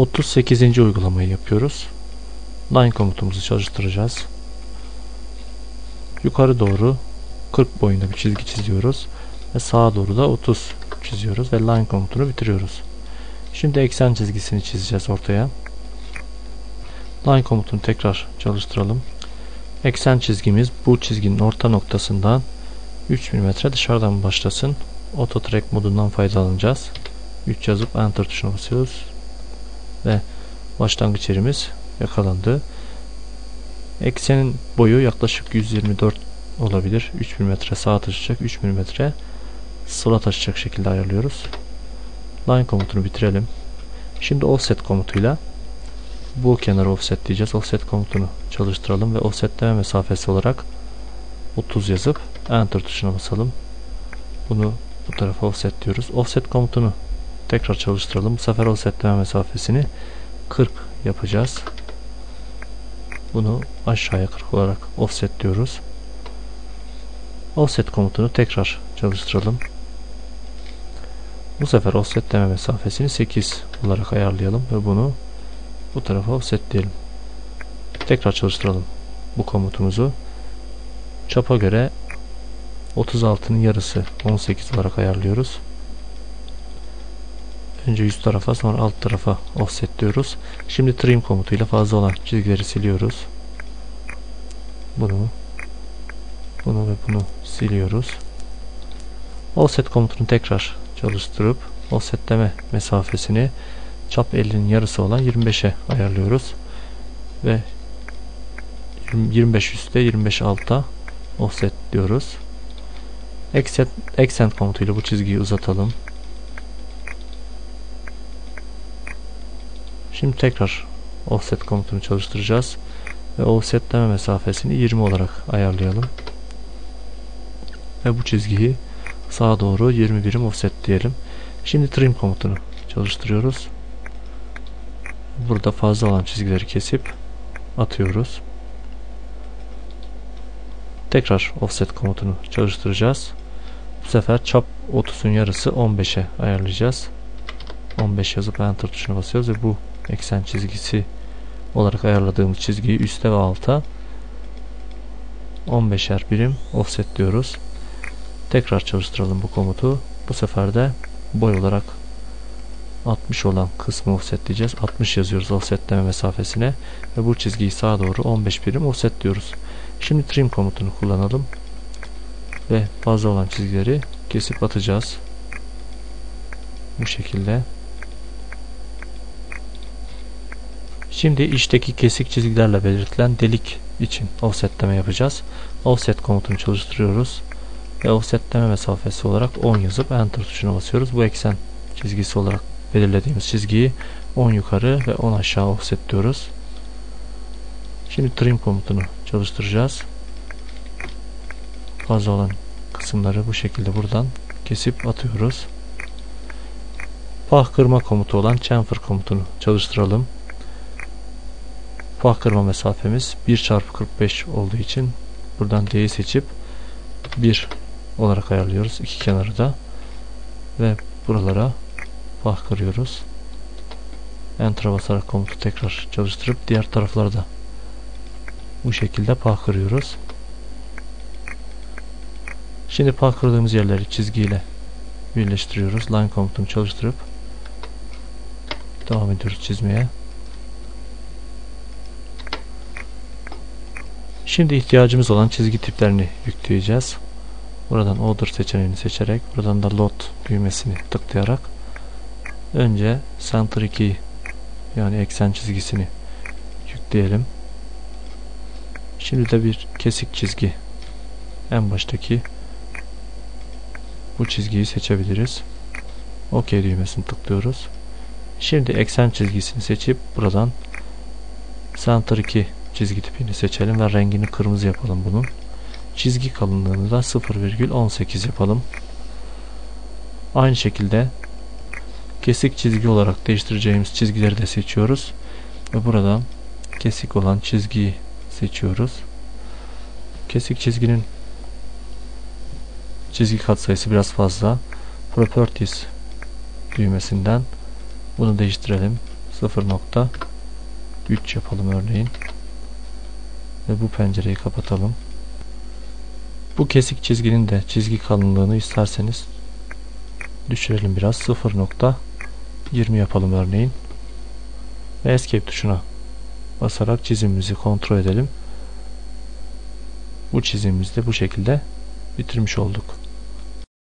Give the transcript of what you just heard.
38. uygulamayı yapıyoruz. Line komutumuzu çalıştıracağız. Yukarı doğru 40 boyunda bir çizgi çiziyoruz. Ve sağa doğru da 30 çiziyoruz ve line komutunu bitiriyoruz. Şimdi eksen çizgisini çizeceğiz ortaya. Line komutunu tekrar çalıştıralım. Eksen çizgimiz bu çizginin orta noktasından 3 mm dışarıdan başlasın. Auto track modundan faydalanacağız. 3 yazıp enter tuşuna basıyoruz. Ve başlangıç yerimiz yakalandı. Eksenin boyu yaklaşık 124 olabilir. 3 mm sağa taşıyacak, 3 mm sola taşıyacak şekilde ayarlıyoruz. Line komutunu bitirelim. Şimdi offset komutuyla bu kenara offset diyeceğiz. Offset komutunu çalıştıralım ve offsetleme mesafesi olarak 30 yazıp enter tuşuna basalım. Bunu bu tarafa offset diyoruz. Offset komutunu tekrar çalıştıralım. Bu sefer offsetleme mesafesini 40 yapacağız. Bunu aşağıya 40 olarak offset diyoruz. Offset komutunu tekrar çalıştıralım. Bu sefer offsetleme mesafesini 8 olarak ayarlayalım ve bunu bu tarafa offsetleyelim. Tekrar çalıştıralım bu komutumuzu. Çapa göre 36'nın yarısı 18 olarak ayarlıyoruz. Önce üst tarafa sonra alt tarafa offset diyoruz. Şimdi trim komutuyla fazla olan çizgileri siliyoruz. Bunu bunu ve bunu siliyoruz. Offset komutunu tekrar çalıştırıp offsetleme mesafesini çap 50'nin yarısı olan 25'e ayarlıyoruz. Ve 25 üstte 25 altta offset diyoruz. Accent, accent komutuyla bu çizgiyi uzatalım. Şimdi tekrar offset komutunu çalıştıracağız. Ve offsetleme mesafesini 20 olarak ayarlayalım. Ve bu çizgiyi sağa doğru 20 birim offset diyelim. Şimdi trim komutunu çalıştırıyoruz. Burada fazla olan çizgileri kesip atıyoruz. Tekrar offset komutunu çalıştıracağız. Bu sefer çap 30'un yarısı 15'e ayarlayacağız. 15 yazıp enter tuşuna basıyoruz ve bu eksen çizgisi olarak ayarladığımız çizgiyi üste ve alta 15'er birim offset diyoruz. Tekrar çalıştıralım bu komutu. Bu sefer de boy olarak 60 olan kısmı offset diyeceğiz. 60 yazıyoruz offsetleme mesafesine ve bu çizgiyi sağa doğru 15 birim offset diyoruz. Şimdi trim komutunu kullanalım ve fazla olan çizgileri kesip atacağız. Bu şekilde. Şimdi içteki kesik çizgilerle belirtilen delik için offsetleme yapacağız. Offset komutunu çalıştırıyoruz ve offsetleme mesafesi olarak 10 yazıp enter tuşuna basıyoruz. Bu eksen çizgisi olarak belirlediğimiz çizgiyi 10 yukarı ve 10 aşağı offset diyoruz. Şimdi trim komutunu çalıştıracağız. Fazla olan kısımları bu şekilde buradan kesip atıyoruz. Pah kırma komutu olan chamfer komutunu çalıştıralım. Pah kırma mesafemiz 1 çarpı 45 olduğu için buradan D'yi seçip 1 olarak ayarlıyoruz iki kenarı da ve buralara pah kırıyoruz. Enter'a basarak komutu tekrar çalıştırıp diğer tarafları da bu şekilde pah kırıyoruz. Şimdi pah kırdığımız yerleri çizgiyle birleştiriyoruz. Line komutunu çalıştırıp devam ediyoruz çizmeye. Şimdi ihtiyacımız olan çizgi tiplerini yükleyeceğiz. Buradan Order seçeneğini seçerek buradan da Load düğmesini tıklayarak önce Center 2 yani eksen çizgisini yükleyelim. Şimdi de bir kesik çizgi en baştaki bu çizgiyi seçebiliriz. OK düğmesini tıklıyoruz. Şimdi eksen çizgisini seçip buradan Center 2 çizgi tipini seçelim ve rengini kırmızı yapalım bunun. Çizgi kalınlığını da 0,18 yapalım. Aynı şekilde kesik çizgi olarak değiştireceğimiz çizgileri de seçiyoruz. Ve buradan kesik olan çizgiyi seçiyoruz. Kesik çizginin çizgi katsayısı biraz fazla. Properties düğmesinden bunu değiştirelim. 0.3 yapalım örneğin. Ve bu pencereyi kapatalım. Bu kesik çizginin de çizgi kalınlığını isterseniz düşürelim biraz. 0.20 yapalım örneğin. Ve Escape tuşuna basarak çizimimizi kontrol edelim. Bu çizimimizi de bu şekilde bitirmiş olduk.